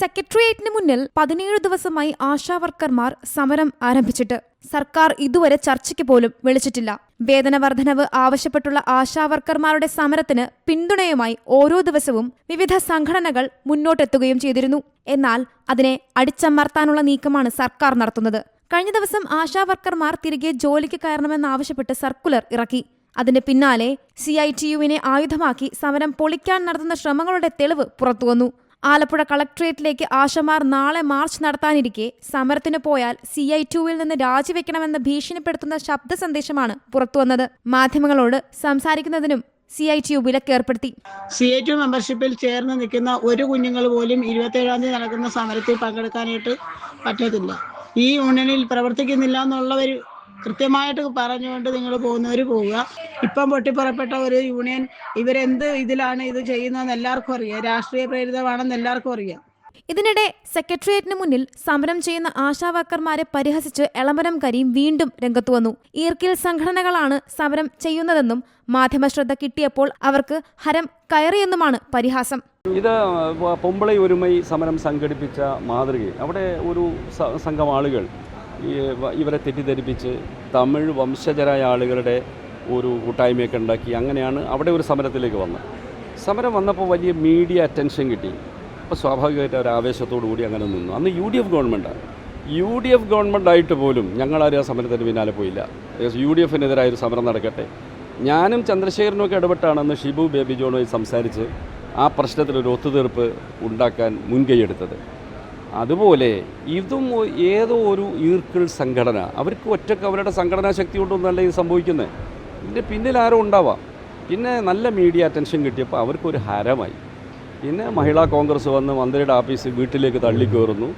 സെക്രട്ടേറിയറ്റിന് മുന്നിൽ പതിനേഴ് ദിവസമായി ആശാവർക്കർമാർ സമരം ആരംഭിച്ചിട്ട് സർക്കാർ ഇതുവരെ ചർച്ചയ്ക്ക് പോലും വിളിച്ചിട്ടില്ല. വേതന വർധനവ് ആവശ്യപ്പെട്ടുള്ള ആശാവർക്കർമാരുടെ സമരത്തിന് പിന്തുണയുമായി ഓരോ ദിവസവും വിവിധ സംഘടനകൾ മുന്നോട്ടെത്തുകയും ചെയ്തിരുന്നു. എന്നാൽ അതിനെ അടിച്ചമർത്താനുള്ള നീക്കമാണ് സർക്കാർ നടത്തുന്നത്. കഴിഞ്ഞ ദിവസം ആശാവർക്കർമാർ തിരികെ ജോലിക്ക് കയറണമെന്നാവശ്യപ്പെട്ട് സർക്കുലർ ഇറക്കി. അതിന് പിന്നാലെ സി ഐ ടി യുവിനെ ആയുധമാക്കി സമരം പൊളിക്കാൻ നടത്തുന്ന ശ്രമങ്ങളുടെ തെളിവ് പുറത്തുവന്നു. ആലപ്പുഴ കളക്ട്രേറ്റിലേക്ക് ആശമാർ നാളെ മാർച്ച് നടത്താനിരിക്കെ സമരത്തിന് പോയാൽ സി ഐ ടുവിൽ നിന്ന് രാജിവെക്കണമെന്ന് ഭീഷണിപ്പെടുത്തുന്ന ശബ്ദ സന്ദേശമാണ് പുറത്തുവന്നത്. മാധ്യമങ്ങളോട് സംസാരിക്കുന്നതിനും സി ഐ ടി യു വിലക്കേർപ്പെടുത്തി. സി ഐ ടി മെമ്പർഷിപ്പിൽ ചേർന്ന് നിൽക്കുന്ന ഒരു കുഞ്ഞുങ്ങൾ പോലും ഇരുപത്തേഴാം തീയതി നടക്കുന്ന സമരത്തിൽ പങ്കെടുക്കാനായിട്ട് പറ്റത്തില്ല. ഈ യൂണിയനിൽ പ്രവർത്തിക്കുന്നില്ല എന്നുള്ളവർ കൃത്യമായിട്ട് പറഞ്ഞുകൊണ്ട് നിങ്ങൾ പോകുന്നവർ പോവുക. ഇപ്പം പൊട്ടിപ്പുറപ്പെട്ട ഒരു യൂണിയൻ ഇവരെന്ത് ഇതിലാണ് ഇത് ചെയ്യുന്നതെന്ന് എല്ലാവർക്കും അറിയാം. രാഷ്ട്രീയ പ്രേരിതമാണെന്ന് എല്ലാവർക്കും അറിയാം. ഇതിനിടെ സെക്രട്ടേറിയറ്റിന് മുന്നിൽ സമരം ചെയ്യുന്ന ആശാവർക്കർമാരെ പരിഹസിച്ച് എളമരം കരീം വീണ്ടും രംഗത്തു വന്നു. ഈർക്കിൽ സംഘടനകളാണ് സമരം ചെയ്യുന്നതെന്നും മാധ്യമശ്രദ്ധ കിട്ടിയപ്പോൾ അവർക്ക് ഹരം കയറിയെന്നുമാണ് പരിഹാസം. ഇത് പൊമ്പളൈ ഒരുമൈ സമരം സംഘടിപ്പിച്ച മാതൃക അവിടെ ഒരു സംഘം ആളുകൾ ഇവരെ തെറ്റിദ്ധരിപ്പിച്ച് തമിഴ് വംശജരായ ആളുകളുടെ ഒരു കൂട്ടായ്മയൊക്കെ ഉണ്ടാക്കി അങ്ങനെയാണ് അവിടെ ഒരു സമരത്തിലേക്ക് വന്നത്. സമരം വന്നപ്പോൾ വലിയ മീഡിയ അറ്റൻഷൻ കിട്ടി. അപ്പോൾ സ്വാഭാവികമായിട്ട് അവർ ആവേശത്തോടു കൂടി അങ്ങനെ നിന്നു. അന്ന് യു ഡി എഫ് ഗവൺമെന്റാണ്. യു ഡി എഫ് ഗവൺമെന്റ് ആയിട്ട് പോലും ഞങ്ങളാരും ആ സമരത്തിന് പിന്നാലെ പോയില്ല. യു ഡി എഫിനെതിരായ ഒരു സമരം നടക്കട്ടെ. ഞാനും ചന്ദ്രശേഖരനുമൊക്കെ ഇടപെട്ടാണെന്ന് ഷിബു ബേബി ജോണുമായി സംസാരിച്ച് ആ പ്രശ്നത്തിലൊരു ഒത്തുതീർപ്പ് ഉണ്ടാക്കാൻ മുൻകൈയെടുത്തത്. അതുപോലെ ഇതും ഏതോ ഒരു ഈർക്കിൾ സംഘടന. അവർക്ക് ഒറ്റയ്ക്ക് അവരുടെ സംഘടനാ ശക്തി കൊണ്ടൊന്നല്ല ഇത് സംഭവിക്കുന്നത് ഇതിന്റെ പിന്നിൽ ആരും ഉണ്ടാവാം. പിന്നെ നല്ല മീഡിയ അറ്റൻഷൻ കിട്ടിയപ്പോൾ അവർക്കൊരു ഹരമായി. പിന്നെ മഹിളാ കോൺഗ്രസ് വന്ന് മന്ത്രിയുടെ ഓഫീസ് വീട്ടിലേക്ക് തള്ളിക്കയറുന്നു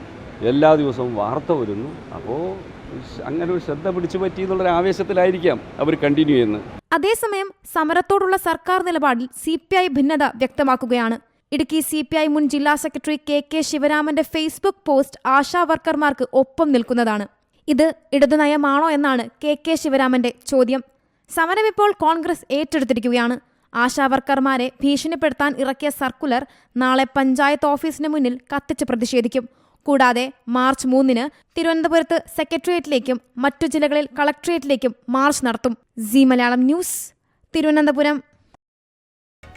എല്ലാ ദിവസവും വാർത്ത വരുന്നു. അപ്പോൾ അങ്ങനെ ഒരു ശ്രദ്ധ പിടിച്ചു പറ്റി എന്നുള്ളൊരു ആവേശത്തിലായിരിക്കാം അവർ കണ്ടിന്യൂ ചെയ്യുന്നത്. അതേസമയം സമരത്തോടുള്ള സർക്കാർ നിലപാടിൽ സി പി ഐ ഭിന്നത വ്യക്തമാക്കുകയാണ്. ഇടുക്കി സി പി ഐ മുൻ ജില്ലാ സെക്രട്ടറി കെ കെ ശിവരാമന്റെ ഫേസ്ബുക്ക് പോസ്റ്റ് ആശാ വർക്കർമാർക്ക് ഒപ്പം നിൽക്കുന്നതാണ്. ഇത് ഇടതുനയമാണോ എന്നാണ് കെ കെ ശിവരാമന്റെ ചോദ്യം. സമരം ഇപ്പോൾ കോൺഗ്രസ് ഏറ്റെടുത്തിരിക്കുകയാണ്. ആശാ വർക്കർമാരെ ഭീഷണിപ്പെടുത്താൻ ഇറക്കിയ സർക്കുലർ നാളെ പഞ്ചായത്ത് ഓഫീസിന് മുന്നിൽ കത്തിച്ച് പ്രതിഷേധിക്കും. കൂടാതെ മാർച്ച് മൂന്നിന് തിരുവനന്തപുരത്ത് സെക്രട്ടേറിയറ്റിലേക്കും മറ്റു ജില്ലകളിൽ കളക്ട്രേറ്റിലേക്കും മാർച്ച് നടത്തും. C Malayalam news Thiruvananthapuram.